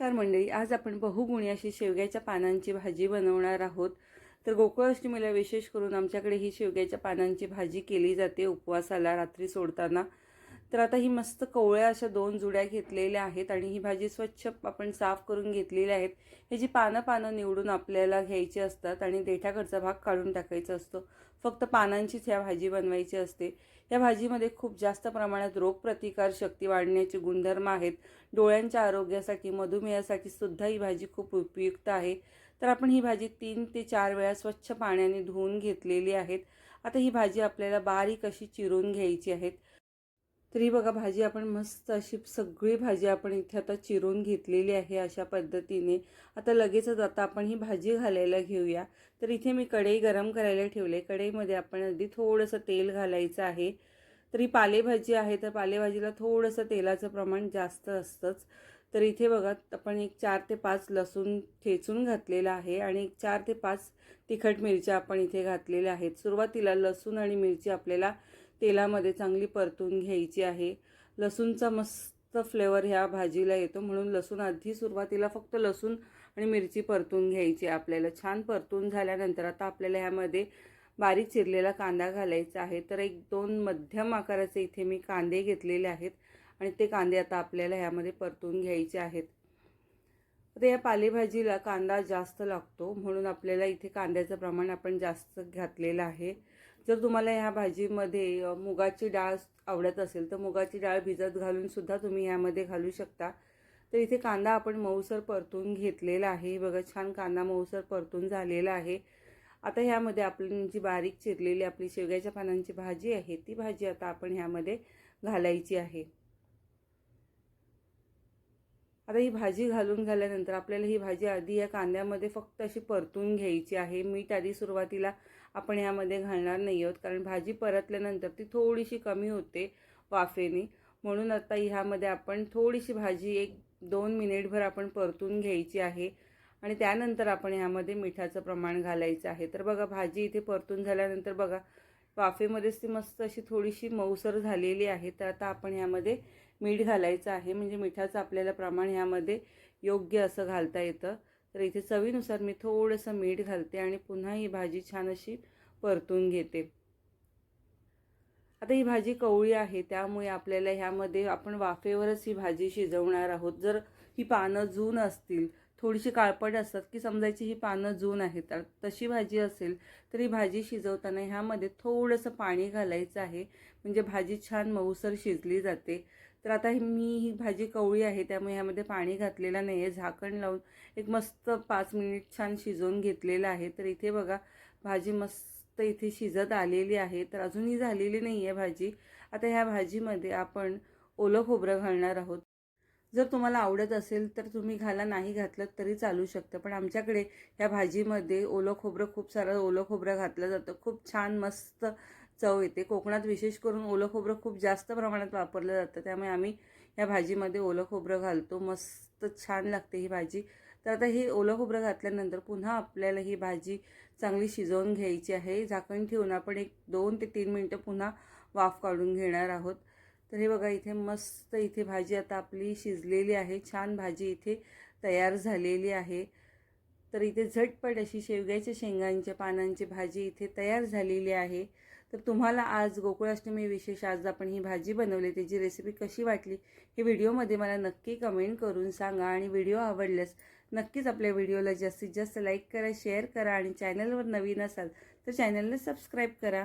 नमस्कार मंडळी आज आपण बहुगुणी अशी शेवग्याच्या पानांची भाजी बनवणार आहोत. तर गोकुळाष्टमीला विशेष करून आमच्याकडे ही शेवग्याच्या पानांची भाजी केली जाते उपवासाला रात्री सोडताना. तर आता ही मस्त कवळ्या अशा दोन जुड्या घेतलेल्या आहेत आणि ही भाजी स्वच्छ आपण साफ करून घेतलेल्या आहेत. हे जी पानं पानं निवडून आपल्याला घ्यायची असतात आणि देठाकडचा भाग काढून टाकायचा असतो. फक्त पानांचीच ह्या भाजी बनवायची असते. या भाजीमध्ये खूप जास्त प्रमाणात रोगप्रतिकार शक्ती वाढण्याचे गुणधर्म आहेत. डोळ्यांच्या आरोग्यासाठी मधुमेहासाठी सुद्धा ही भाजी खूप उपयुक्त आहे. तर आपण ही भाजी तीन ते चार वेळा स्वच्छ पाण्याने धुवून घेतलेली आहेत. आता ही भाजी आपल्याला बारीक अशी चिरून घ्यायची आहेत. तरी बघा भाजी आपण मस्त अशी सगळी भाजी आपण इथे आता चिरून घेतलेली आहे अशा पद्धतीने. आता लगेचच आता आपण ही भाजी घालायला घेऊया. तर इथे मी कढई गरम करायला ठेवले. कढईमध्ये आपण अगदी थोडंसं तेल घालायचं आहे. तरी पालेभाजी आहे तर पालेभाजीला थोडंसं तेलाचं प्रमाण जास्त असतंच. तर इथे बघा आपण एक चार ते पाच लसूण ठेचून घातलेला आहे आणि एक चार ते पाच तिखट मिरच्या आपण इथे घातलेल्या आहेत. सुरुवातीला लसूण आणि मिरची आपल्याला तेलामध्ये चांगली परतून घ्यायची आहे. लसूणचा मस्त फ्लेवर ह्या भाजीला येतो. म्हणून लसूण आधी सुरुवातीला फक्त लसूण आणि मिरची परतून घ्यायची आपल्याला. छान परतून झाल्यानंतर आता आपल्याला ह्यामध्ये बारीक चिरलेला कांदा घालायचा आहे. तर एक दोन मध्यम आकाराचे इथे मी कांदे घेतलेले आहेत. आणि ते कांदे आता आपल्याला ह्यामध्ये परतून घ्यायचे आहेत. आता या पालेभाजीला कांदा जास्त लागतो. म्हणून आपल्याला इथे कांद्याचं प्रमाण आपण जास्त घातलेलं आहे. जर तुम्हाला ह्या भाजीमध्ये मुगाची डाळ आवडत असेल तर मुगाची डाळ भिजत घालूनसुद्धा तुम्ही ह्यामध्ये घालू शकता. तर इथे कांदा आपण मऊसर परतून घेतलेला आहे. बघा छान कांदा मऊसर परतून झालेला आहे. आता ह्यामध्ये आपण जी बारीक चिरलेली आपली शेवग्याच्या पानांची भाजी आहे ती भाजी आता आपण ह्यामध्ये घालायची आहे. आता ही भाजी घालून झाल्यानंतर आपल्याला ही भाजी आधी या कांद्यामध्ये फक्त अशी परतून घ्यायची आहे. मीठ आधी सुरुवातीला आपण ह्यामध्ये घालणार नाही आहोत कारण भाजी परतल्यानंतर ती थोडीशी कमी होते वाफेने. म्हणून आता ह्यामध्ये आपण थोडीशी भाजी एक दोन मिनिटभर आपण परतून घ्यायची आहे आणि त्यानंतर आपण ह्यामध्ये मिठाचं प्रमाण घालायचं आहे. तर बघा भाजी इथे परतून झाल्यानंतर बघा वाफेमध्येच ती मस्त अशी थोडीशी मऊसर झालेली आहे. तर आता आपण ह्यामध्ये मीठ घालायचं आहे. म्हणजे मिठाचं आपल्याला प्रमाण ह्यामध्ये योग्य असं घालता येतं. तर इथे चवीनुसार मी थोडंसं मीठ घालते आणि पुन्हा ही भाजी छान अशी परतून घेते. आता ही भाजी कवळी आहे. त्यामुळे आपल्याला ह्यामध्ये आपण वाफेवरच ही भाजी शिजवणार आहोत. जर ही पानं जून असतील थोडीशी काळपट असतात की समजायची ही पानं जून आहेत तर तशी भाजी असेल तर ही भाजी शिजवताना ह्यामध्ये थोडंसं पाणी घालायचं आहे. म्हणजे भाजी छान मऊसर शिजली जाते. तर आता मी ही भाजी कवळी आहे त्यामुळे ह्यामध्ये पाणी घातलेलं नाही आहे झाकण लावून एक मस्त पाच मिनिट छान शिजवून घेतलेलं आहे. तर इथे बघा भाजी मस्त इथे शिजत आलेली आहे. तर अजूनही झालेली नाही आहे भाजी. आता ह्या भाजीमध्ये आपण ओलं खोबरं घालणार आहोत. जर तुम्हाला आवडत असेल तर तुम्ही घाला नाही घातलं तरी चालू शकतं. पण आमच्याकडे ह्या भाजीमध्ये ओलं खोबरं खूप सारं ओलं खोबरं घातलं जातं. खूप छान मस्त चव येते. कोकणात विशेष करून ओलं खोबरं खूप जास्त प्रमाणात वापरलं जातं. त्यामुळे आम्ही या भाजीमध्ये ओलं खोबरं घालतो. मस्त छान लागते ही भाजी. तर आता हे ओलं खोबरं घातल्यानंतर पुन्हा आपल्याला ही भाजी चांगली शिजवून घ्यायची आहे. झाकण ठेवून आपण एक दोन ते तीन मिनटं पुन्हा वाफ काढून घेणार आहोत. तर हे बघा इथे मस्त इथे भाजी आता आपली शिजलेली आहे. छान भाजी इथे तयार झालेली आहे. तर इथे झटपट अशी शेवग्याच्या शेंगांच्या पानांची भाजी इथे तयार झालेली आहे. तर तुम्हाला आज गोकुळाष्टमी विशेष आज आपण ही भाजी बनवली. त्याची रेसिपी कशी वाटली हे व्हिडिओमध्ये मला नक्की कमेंट करून सांगा आणि व्हिडिओ आवडल्यास नक्कीच आपल्या व्हिडिओला जास्तीत जास्त लाईक करा शेअर करा आणि चॅनलवर नवीन असाल तर चॅनलला सबस्क्राईब करा.